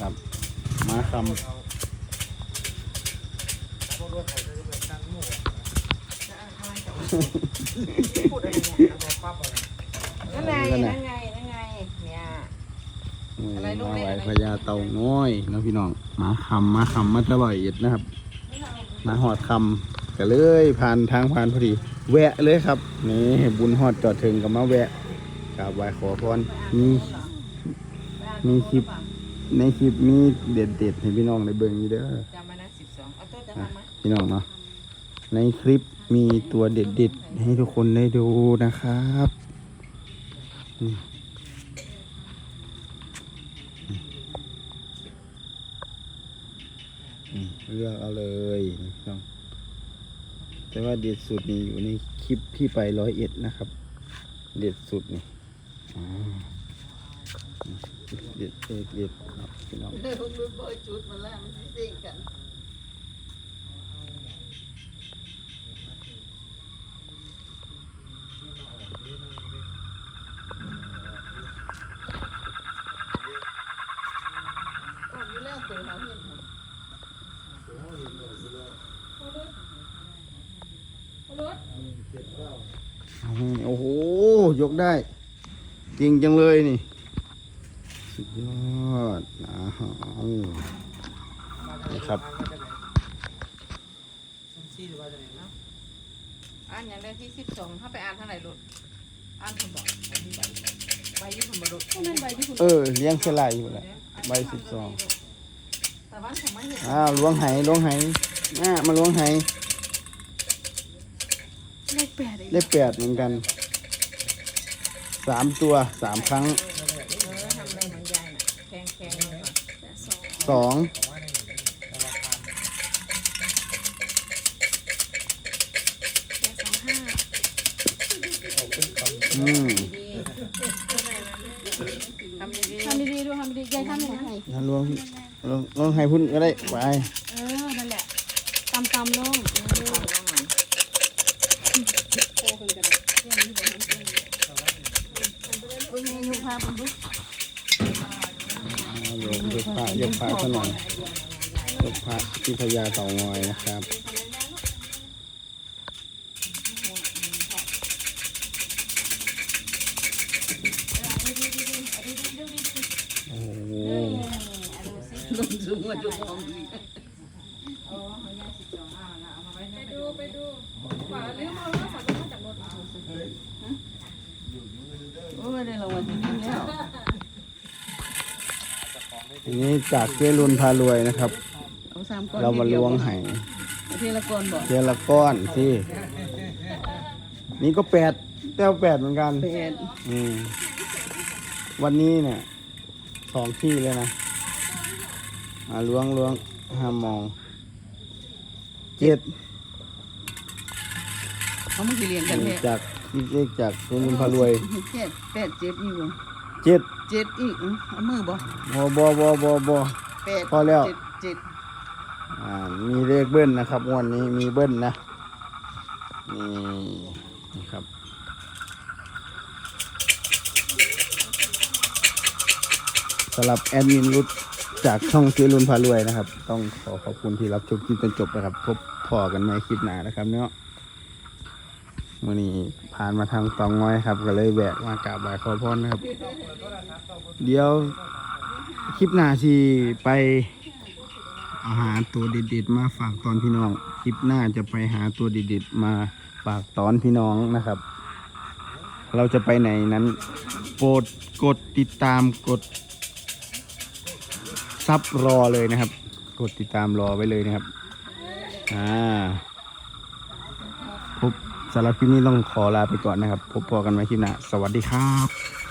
ครับมาคนั่นไงนั่นไงนั่นไงเนี่ยำอืมอะไรลูกมาเล็กไหวอะไร พญาเต่าน้อยเนาะพี่น้องมาคำมาคำมาตะลอยเอ็ดนะครับมาหอดคำก็เลยผ่านทางผ่านพอดี แวะเลยครับนี่บุญหอดจอดถึงกับมาแวะกราบไหว้ขอพรมีมีคลิป ในคลิปมีเด็ดเด็ดๆให้พี่น้องได้เบิ่งอยู่เด้อจำมานะสิบสองเอาตัวจะอะทำไหมพี่น้องเนาะในคลิปมีตัวเด็ดเด็ดๆให้ทุกคนได้ดูนะครับอืมอืมเลือกเอาเลยพี่น้องแต่ว่าเด็ดสุดนี่อยู่ในคลิปที่ไปร้อยเอ็ดนะครับ เด็ดสุดนี่อ่า เด็ดเด็ดเด็ดครับพี่น้องเดี๋ยวรู้เบอร์จุดมาแล้วมันซิ่งกันโอ้โห ยกได้ จริงจังเลยนี่ สุดยอดนะฮะนี่ครับอ่านอย่างได้ที่สิบสองถ้าไปอ่านเท่าไหร่ลูกอ่านคุณบอกใบยี่คุณบอกลูกนั่นใบยี่คุณเออเลี้ยงเสลายอยู่แหละใบสิบสองแต่ว่าทำไมเห็นอ้าวล้วงไหล้วงไหน่ามาล้วงไหเลขแปดเลยได้แปดเหมือนกันสามตัวสามครั้ง เออทำได้เหมือน ยายน่ะแข็งแข็งเลยค่ะสองอืมดีทำดีทำดีๆดูทำดีๆยายทำยังไงงั้นล้วงล้วงล้วงไหพุ่นก็ได้ไปเออ นั่นแหละตำตำๆลงเออๆลองหน่อยอุ้ยมีอยู่พาผมดูอ่า ยกพระยกพระซะหน่อยยกพระที่พญาเต่างอยนะครับโอ้โหลงสูงกว่าจุดมองดีโอ้ยได้รางวัลที่ หนึ่งแล้วทีนี้จากเจรุนพารวยนะครับ เอาสามก้อนเรามาล้วงไหเอาทีละก้อนบอกเจละก้อนที่ นี่ก็แปดแต้วแปดเหมือนกัน แปดอืม วันนี้เนี่ยสองที่เลยนะอ่าล้วงล้วงห้ามมองเจ็ดเขามากี่เรียนกันแท้จากที่เลขจากเจรุนพารวยเจ็ดแปดเจ็ดอีกบ่เจ็ด เจ็ดอีกอื้อเอามือบ่บอบอบอบอแปดพอแล้ว เจ็ดเจ็ดอ่ามีเลขเบิ้ลนะครับงวันนี้มีเบิ้ลนะนี่นะครับสำหรับแอดมินรุดจากช่องเจรุนพารวยนะครับ ต้องขอขอบคุณที่รับชมคลิปจนจบนะครับ พบพอกันในคลิปหน้านะครับเนาะ วันนี้ผ่านมาทางตองน้อยครับ ก็เลยแวะมากราบไหว้ขอพรนะครับ เดี๋ยวคลิปหน้าที่ไปอาหารตัวเด็ดๆมาฝากตอนพี่น้อง คลิปหน้าจะไปหาตัวเด็ดๆมาฝากตอนพี่น้องนะครับ เราจะไปไหนนั้นโปรดกดติดตามกดซับรอเลยนะครับ กดติดตามรอไว้เลยนะครับ อ่า สำหรับคลิปนี้ต้องขอลาไปก่อนนะครับ พบพอกันไว้คลิปหน้า สวัสดีครับ